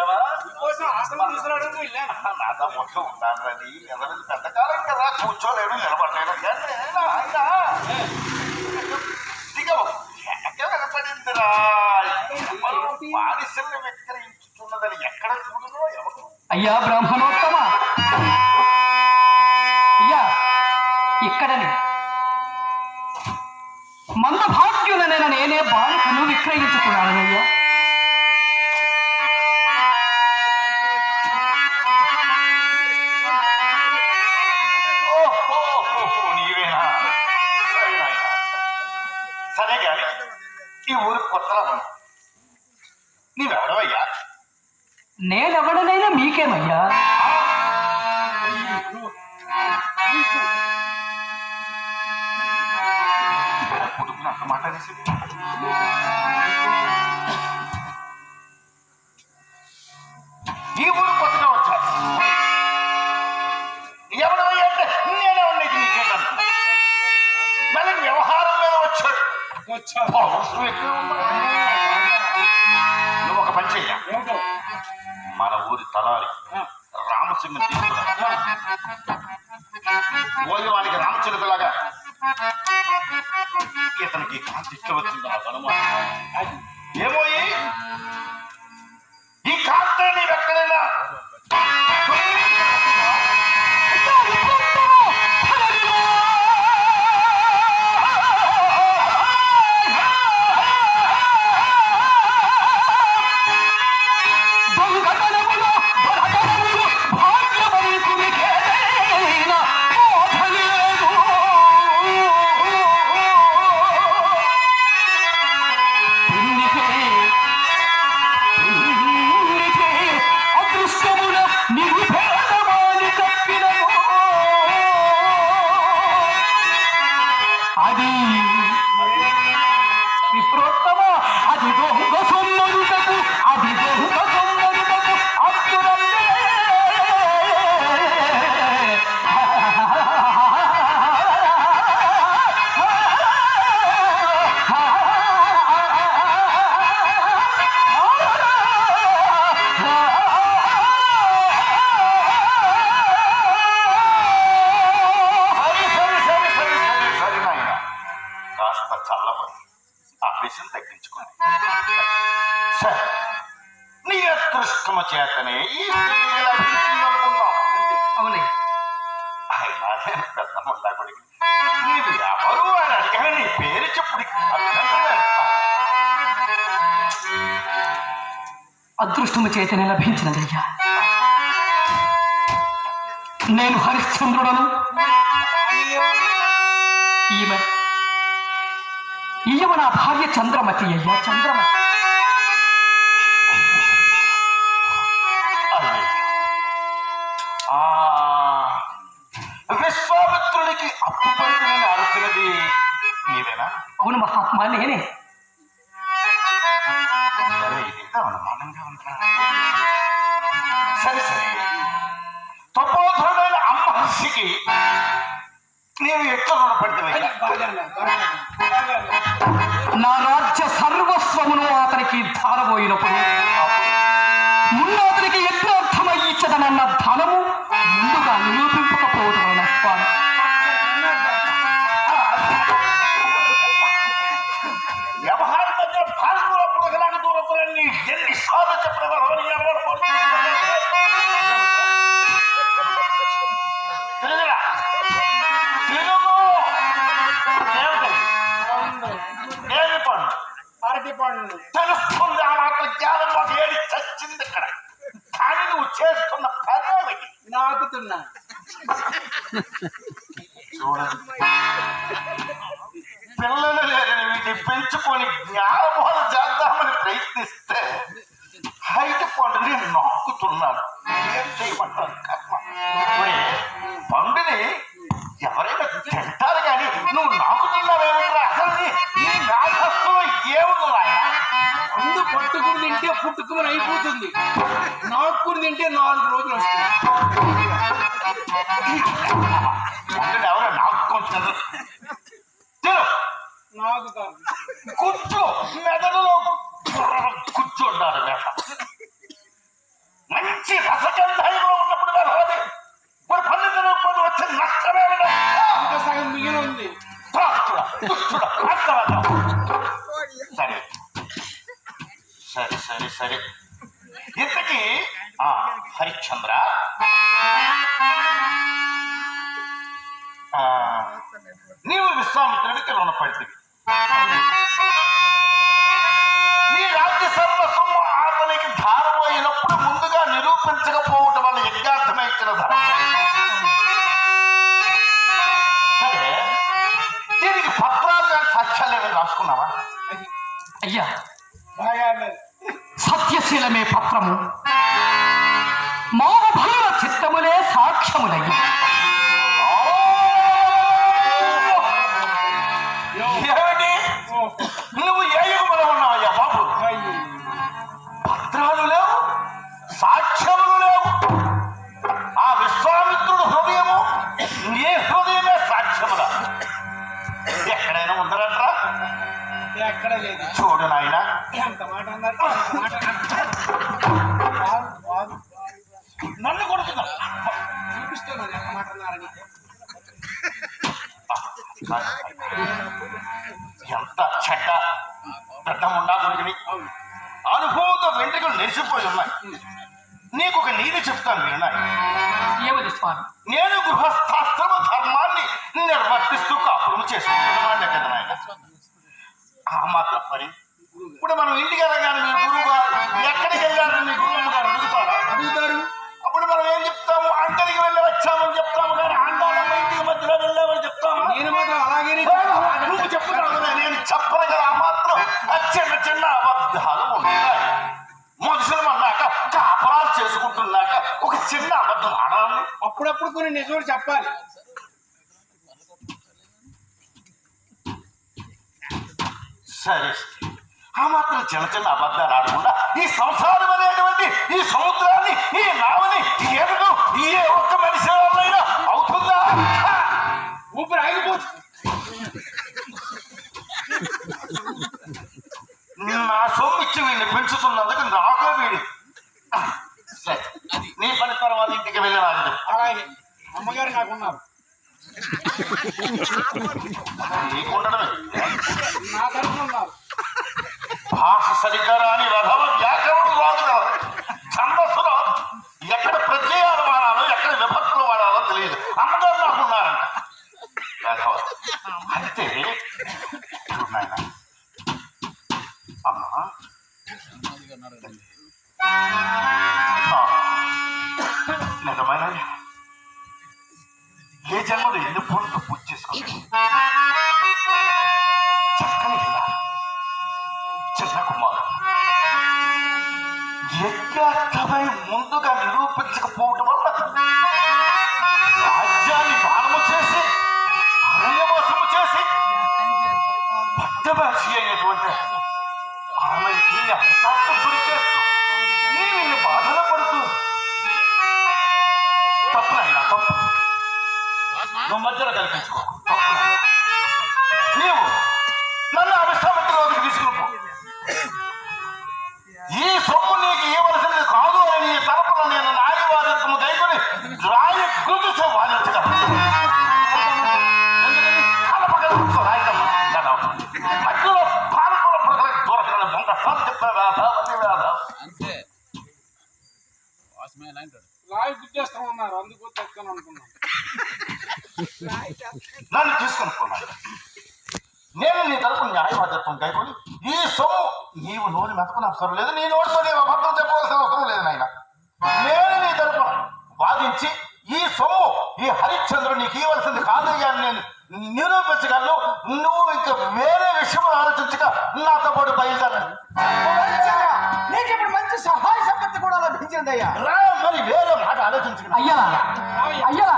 వచ్చావా నాతో మొక్క ఉన్నాను అది ఎవరి పెద్ద కాలం కదా. కూర్చోలేడు నిలబడలేడు. ఎక్కడ వినపడిందిరా ఎవరు బానిసల్ని విక్రయించుతున్నదని ఎక్కడ చూడదో ఎవరు? అయ్యా బ్రాహ్మణోత్తమ. అయ్యా ఇక్కడనే. మంద భాగ్యులనైన నేనే బాలికను విక్రయించుకున్నానయ్యా ఓహో, సరే గాని ఈ ఊరు కొత్తలా ఉంది నీవెవడవయ్యా నేనెవడనైనా మీకేమయ్యా కుటుంబం అంత మాట తలారి ఆ, రామసింహ తీసుకురా వానికి రామచిలుకలాగా ఇతనికి కాంతి వచ్చింది ఆ అనుమానం అది ఆ విషయం తగ్గించుకోండి. సరే నీ అదృష్టము చేతనే ఈ అవునే అయినా నేను పెద్ద ముండాకుడికి నీవు ఎవరు అని అడిగాను నీ పేరు చెప్పుడు. అదృష్టము చేతనే లభించినదయ్యా. నేను హరిశ్చంద్రుడను. ఈమె ఈమె నా భార్య చంద్రమతి అయ్యా చంద్రమతి ఆ విశ్వామిత్రుడికి అప్పు పైన నేను అరచినది నీవేనా అవును మహాత్మా నేనే సరే ఇదేదో అనుమానంగా ఉందా సరే సరే తపోధరుడైన అమ్మహర్షికి నీవు ఎట్లా రుణపడితే నా రాజ్య సర్వస్వమును అతనికి ధారబోయినప్పుడు ముందు అతనికి యజ్ఞార్థమై ఇచ్చదనన్న ధనము ముందుగా నిరూపింపకపోవడం పండు తెలుస్తుంది ఆ మాత్రం జ్ఞానం మాకు ఏడి చచ్చింది ఇక్కడ. కానీ నువ్వు చేస్తున్న పని ఏమిటి? నాకుతున్నా. పిల్లలు లేదని వీటిని పెంచుకొని జ్ఞానబోధ చేద్దామని ప్రయత్నిస్తే హైట్ పండుని నొక్కుతున్నాడు. ఏం చేయమంటారు కర్మ? పండుని ఎవరైనా తింటే పుట్టుకుని అయిపోతుంది. నాకుని తింటే నాలుగు రోజులు వస్తుంది. ఎవరో? నాకు కూర్చో. మెదడులో కూర్చుంటారు మంచి రసగంధంలో ఉన్నప్పుడు వేసది మరి కొన్ని వచ్చే నష్టమే. ఇంకా సగం మిగిలి ఉంది. సరే. ఇంతకీ ఆ హరిశ్చంద్ర. ఆ, నీవు విశ్వామిత్రుడికి రుణపడితివి నీ రాజ్య సర్వస్వం అతనికి ధారపోయినప్పుడు ముందుగా నిరూపించకపోవటం వల్ల యజ్ఞార్థమై ఇచ్చిన ధర్మం సరే. దీనికి పత్రాలు కానీ సాక్ష్యాలు ఏమైనా రాసుకున్నావా? అయ్యా. సత్యశీలమే పత్రము. మానభైర చిత్తములే సాక్ష్యములయ్యి ఏమిటి? నువ్వు ఏ యుగంలో ఉన్నావయ్యా బాబు? పత్రాలు లేవు సాక్ష్యములు లేవు. ఆ విశ్వామిత్రుడు హృదయము నీ హృదయమే సాక్ష్యముల. ఎక్కడైనా ఉందరట్రా? ఎక్కడ లేదు. చూడు నాయన. ఎంత మాట అన్నారు? ఎంత చెడ్డ పెద్ద ఉండా కొడుకుని. అనుభవంతో వెంట్రుకలు నెరిసిపోయి ఉన్నాయి. నీకు ఒక నీతి చెప్తాను ఏమది స్వామి నేను గృహస్థాశ్రమ ధర్మాన్ని నిర్వర్తిస్తూ కాపురం చేసుకుంటున్నాను కదా నాయన ఆ మాత్రం పని ఇప్పుడు మనం ఇంటికి వెళ్ళగానే చిన్న చిన్న అబద్ధాలు ఉంటాయి మనుషులు అన్నాక కాపరాలు చేసుకుంటున్నాక ఒక చిన్న అబద్ధం ఆడాలి అప్పుడప్పుడు కొన్ని నిజాలు చెప్పాలి. సరే. ఆ మాత్రం చిన్న చిన్న అబద్ధాలు ఆడకుండా ఈ సంసారం అనేటువంటి ఈ సముద్రాన్ని ఈ నావని ఈ ఎరుగు ఏ ఒక్క మనిషి అవుతుందా ఊపిరి ఆగిపోతుంది నా సొమ్ము ఇచ్చి వీడిని పెంచుతున్నందుకు నాకే వీడి సరే నీ పని తర్వాత ఇంటికి వెళ్ళి నాకు చెప్పు. అలాగే అమ్మగారు నాకున్నారు నీకుండడమే నా తరఫున ఉన్నారు భాష సరిగ్గా రాని రథవ వ్యాకరణం రాదు కదా. ఛందస్సులో ఎక్కడ ప్రత్యయాలు వాడాలో ఎక్కడ విభక్తులు వాడాలో తెలియదు. అమ్మగారు నాకున్నారంట రథవ అయితే నాయన. అమ్మా. నిజమైన? ఏ జన్మలో ఎన్ని పూలతో పూజ చక్కని చిన్న కుమారుడు. యజ్ఞార్థమై ముందుగా నిరూపించకపోవటం వల్ల రాజ్యాన్ని దానము చేసి అరణ్యవాసము చేసి భక్తభాషి అయినటువంటి ఆమె నిన్ను అంతాకు గురి చేస్తూ నీ నిన్ను బాధలు పడుతూ తప్పు నాయనా తప్పు. నువ్వు మధ్యలో కల్పించుకో. నీవు నన్ను అవిశ్రామిత రోజుకి తీసుకుపో ఈ సొమ్ము నీకు ఇవ్వవలసినది కాదు అని నీ తరపున నేను రాయి వాదించగలను ఎందుకని? కలపగల కూర్చో రాయితమ్మ కదా మధ్యలో పాలకుల ప్రజలకు దొరకని ముంద సంతిప్ప వేధ అన్ని వేధ అంతే రాయి గుర్తిస్తాం ఉన్నారు అందుకు తెచ్చుకొని అనుకున్నాను. నన్ను తీసుకొని పోన్నాడు నేను నీ తరపు న్యాయవాదత్వం కైకొని ఈ సొమ్ము నీవు నోరు మెతకుని అవసరం లేదు నీ నోటితో నీవు అబద్ధం చెప్పవలసిన అవసరం లేదు నాయన నేను నీ తరపున వాదించి ఈ సొమ్ము ఈ హరిశ్చంద్రుడు నీకు ఇవ్వాల్సింది కాదయ్యా అని నేను నిరూపించగలను నువ్వు ఇంకా వేరే విషయం ఆలోచించక నాతో పాటు బయలుదేరాను నీకు ఇప్పుడు మంచి సహాయ సంపత్తి కూడా లభించిందయ్యా. మరి వేరే మాట ఆలోచించక. అయ్యలా అయ్యలా